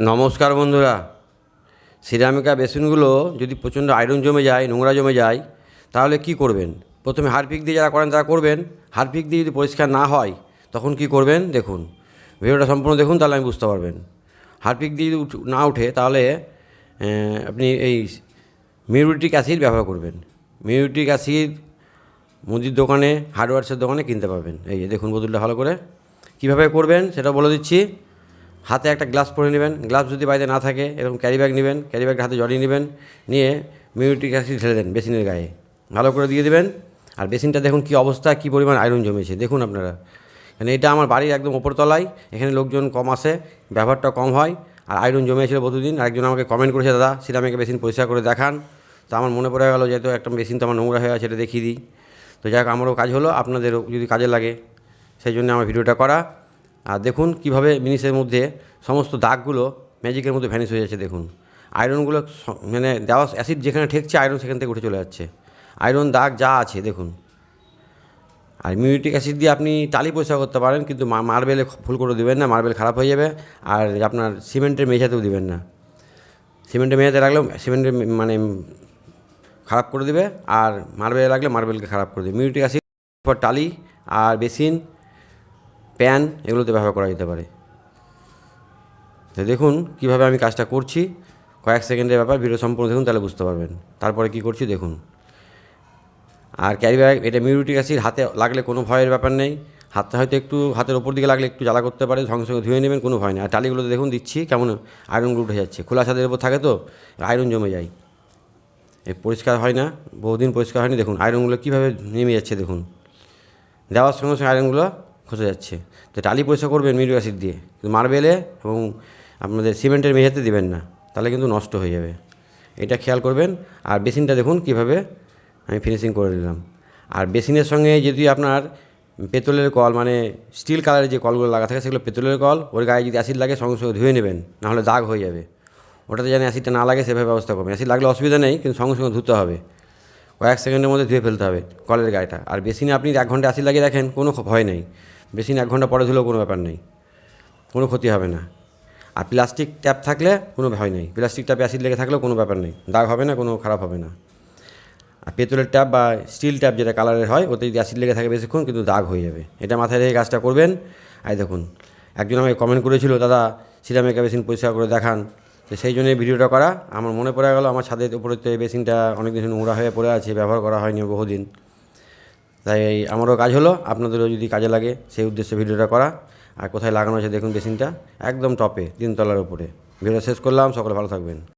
নমস্কার বন্ধুরা। সিরামিকা বেসিনগুলো যদি প্রচণ্ড আয়রন জমে যায়, নোংরা জমে যায়, তাহলে কি করবেন? প্রথমে হারপিক দিয়ে যারা করেন, তারা করবেন। হারপিক দিয়ে যদি পরিষ্কার না হয়, তখন কি করবেন? দেখুন। ভিডিওটা সম্পূর্ণ দেখুন, তাহলে আমি বুঝতে পারবেন। হারপিক দিয়ে যদি না উঠে, তাহলে আপনি এই মিউরিটিক অ্যাসিড ব্যবহার করবেন। মিউরিটিক অ্যাসিড মুদির দোকানে, হার্ডওয়ার্সের দোকানে কিনতে পারবেন। এই দেখুন বোতলটা ভালো করে। কীভাবে করবেন, সেটা বলে দিচ্ছি। হাতে একটা গ্লাস পরে নেবেন, গ্লাস যদি বাড়িতে না থাকে, এরকম ক্যারি ব্যাগ নেবেন, ক্যারি ব্যাগটা হাতে জড়িয়ে নেবেন, নিয়ে মিউরিটিক অ্যাসিড ঢেলে দেন বেসিনের গায়ে। ভালো করে দিয়ে দেবেন। আর বেসিনটা দেখুন কী অবস্থা, কী পরিমাণ আয়রন জমেছে। দেখুন আপনারা। মানে এটা আমার বাড়ির একদম ওপরতলায় এখানে লোকজন কম আসে, ব্যবহারটা কম হয়, আর আয়রন জমেছিল প্রতিদিন। আরেকজন আমাকে কমেন্ট করেছে, দাদা, সিরামিকে বেসিন পরিষ্কার করে দেখান। তো আমার মনে পড়ে গেলো যেহেতু একটা বেসিন তো আমার নোংরা হয়ে আছে, এটা দেখিয়ে দিই। তো যাই হোক, আমারও কাজ হলো, আপনাদেরও যদি কাজে লাগে, সেই জন্য আমার ভিডিওটা করা। আর দেখুন কীভাবে মিনিসের মধ্যে সমস্ত দাগগুলো ম্যাজিকের মধ্যে ভ্যানিশ হয়ে যাচ্ছে, দেখুন। আয়রনগুলো মানে দেওয়া অ্যাসিড যেখানে ঠেকছে আয়রন সেখান থেকে উঠে চলে যাচ্ছে। আয়রন দাগ যা আছে, দেখুন। আর মিউরিটিক অ্যাসিড দিয়ে আপনি টালি পরিষ্কার করতে পারেন, কিন্তু মার্বেলে ফুল করে দেবেন না, মার্বেল খারাপ হয়ে যাবে, আর আপনার সিমেন্টের মেঝাতেও দেবেন না। সিমেন্টের মেঝাতে রাখলেও সিমেন্টের মানে খারাপ করে দেবে, আর মার্বেলে রাখলে মার্বেলকে খারাপ করে দেবে। মিউরিটিক অ্যাসিড পর টালি আর বেসিন প্যান এগুলোতে ব্যবহার করা যেতে পারে। তো দেখুন কীভাবে আমি কাজটা করছি, কয়েক সেকেন্ডের ব্যাপার ভিডিও সম্পূর্ণ দেখুন, তাহলে বুঝতে পারবেন। তারপরে কি করছি দেখুন। আর ক্যারি ব্যাগ এটা মিউরিটিক অ্যাসিড, হাতে লাগলে কোনো ভয়ের ব্যাপার নেই। হাতটা হয়তো একটু, হাতের ওপর দিকে লাগলে একটু জ্বালা করতে পারে, সঙ্গে সঙ্গে ধুয়ে নেবেন, কোনো ভয় নেই। আর টালিগুলোতে দেখুন দিচ্ছি, কেমন আয়রনগুলো উঠে যাচ্ছে। খোলা ছাদের উপর থাকে তো আয়রন জমে যায়। এ পরিষ্কার হয় না, বহুদিন পরিষ্কার হয়নি। দেখুন আয়রনগুলো কীভাবে নেমে যাচ্ছে দেখুন। দেওয়ার সঙ্গে সঙ্গে আয়রনগুলো খসে যাচ্ছে। তো টালি পরিষ্কার করবেন মিউরিক অ্যাসিড দিয়ে, কিন্তু মার্বেলে এবং আপনাদের সিমেন্টের মেঝেতে দিবেন না, তাহলে কিন্তু নষ্ট হয়ে যাবে। এটা খেয়াল করবেন, আর বেসিনটা দেখুন কীভাবে আমি ফিনিশিং করে দিলাম। আর বেসিনের সঙ্গে যদি আপনার পেতলের কল মানে স্টিল কালারের যে কলগুলো লাগা থাকে, সেগুলো পেতলের কল, ওর গায়ে যদি অ্যাসিড লাগে সঙ্গে সঙ্গে ধুয়ে নেবেন, নাহলে দাগ হয়ে যাবে। ওটাতে যেন অ্যাসিডটা না লাগে, সেভাবে ব্যবস্থা করবেন। অ্যাসিড লাগলে অসুবিধা নেই, কিন্তু সঙ্গে সঙ্গে ধুতে হবে। কয়েক সেকেন্ডের মধ্যে ধুয়ে ফেলতে হবে কলের গায়েটা। আর বেসিনে আপনি এক ঘণ্টা অ্যাসিড লাগিয়ে রাখেন কোনো ভয় নেই। বেসিন এক ঘণ্টা পরে ধুলেও কোনো ব্যাপার নেই। কোনো ক্ষতি হবে না। আর প্লাস্টিক ট্যাপ থাকলে কোনো ভয় নেই। প্লাস্টিক ট্যাপে অ্যাসিড লেগে থাকলেও কোনো ব্যাপার নেই। দাগ হবে না, কোনো খারাপ হবে না। আর পেতলের ট্যাপ বা স্টিল ট্যাপ যেটা কালারের হয়, ওতে যদি অ্যাসিড লেগে থাকে বেশিক্ষণ, কিন্তু দাগ হয়ে যাবে। এটা মাথায় রেখে কাজটা করবেন। আর দেখুন, একজন আমাকে কমেন্ট করেছিল, দাদা সিরামিকা বেসিন পরিষ্কার করে দেখান। তো সেই জন্য ভিডিওটা করা। আমার মনে পড়ে গেল, আমার ছাদের উপরে তো এই বেসিনটা অনেক দিন নোংরা হয়ে পড়ে আছে, ব্যবহার করা হয়নি বহুদিন। তাই আমারও কাজ হলো, আপনাদেরও যদি কাজে লাগে সেই উদ্দেশ্যে ভিডিওটা করা। আর কোথায় লাগানো আছে দেখুন বেসিনটা, একদম টপে, তিনতলার উপরে। ভিডিও শেষ করলাম, সকলে ভালো থাকবেন।